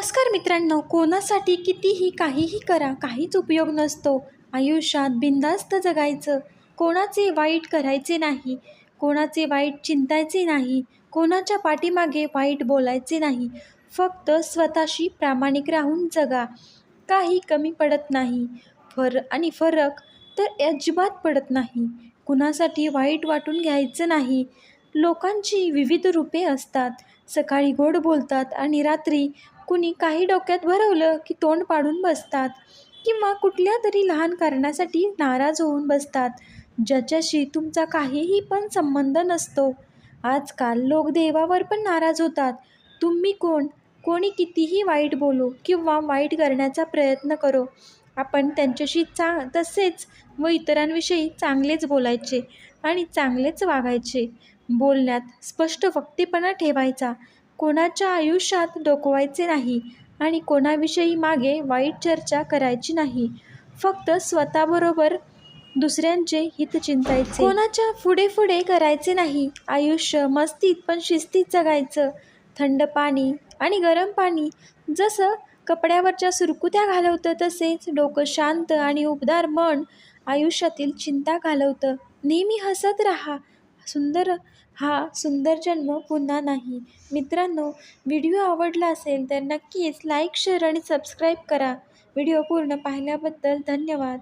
नमस्कार मित्रांनो कोणासाठी कितीही काहीही करा काहीच उपयोग नसतो. आयुष्यात बिनधास्त जगायचं. कोणाचे वाईट करायचे नाही कोणाचे वाईट चिंतायचे नाही कोणाच्या पाठीमागे वाईट बोलायचे नाही. फक्त स्वतःशी प्रामाणिक राहून जगा. काही कमी पडत नाही. फर आणि फरक तर अजिबात पडत नाही. कुणासाठी वाईट वाटून घ्यायचं नाही. लोकांची विविध रूपे असतात. सकाळी गोड बोलतात आणि रात्री कुणी काही डोक्यात भरवलं की तोंड पाडून बसतात किंवा कुठल्या तरी लहान कारणासाठी नाराज होऊन बसतात. ज्याच्याशी तुमचा काहीही पण संबंध नसतो. आजकाल लोक देवावर पण नाराज होतात. तुम्ही कोण? कोणी कितीही वाईट बोलू किंवा वाईट करण्याचा प्रयत्न करो. आपण त्यांच्याशी चा तसेच व इतरांविषयी चांगलेच बोलायचे आणि चांगलेच वागायचे. बोलण्यात स्पष्ट वक्तीपणा ठेवायचा. कोणाच्या आयुष्यात डोकवायचे नाही आणि कोणाविषयी मागे वाईट चर्चा करायची नाही. फक्त स्वतःबरोबर दुसऱ्यांचे हित चिंतायचे. कोणाच्या पुढे पुढे करायचे नाही. आयुष्य मस्तीत पण शिस्तीत जगायचं. थंड पाणी आणि गरम पाणी जसं कपड्यावरच्या सुरकुत्या घालवतं तसेच डोकं शांत आणि उबदार मन आयुष्यातील चिंता घालवतं. नेहमी हसत राहा. सुंदर हा सुंदर जन्म पुन्हा नाही. मित्रांनो व्हिडिओ आवडला असेल तर नक्कीच लाईक शेअर आणि सबस्क्राईब करा. व्हिडिओ पूर्ण पाहिल्याबद्दल धन्यवाद.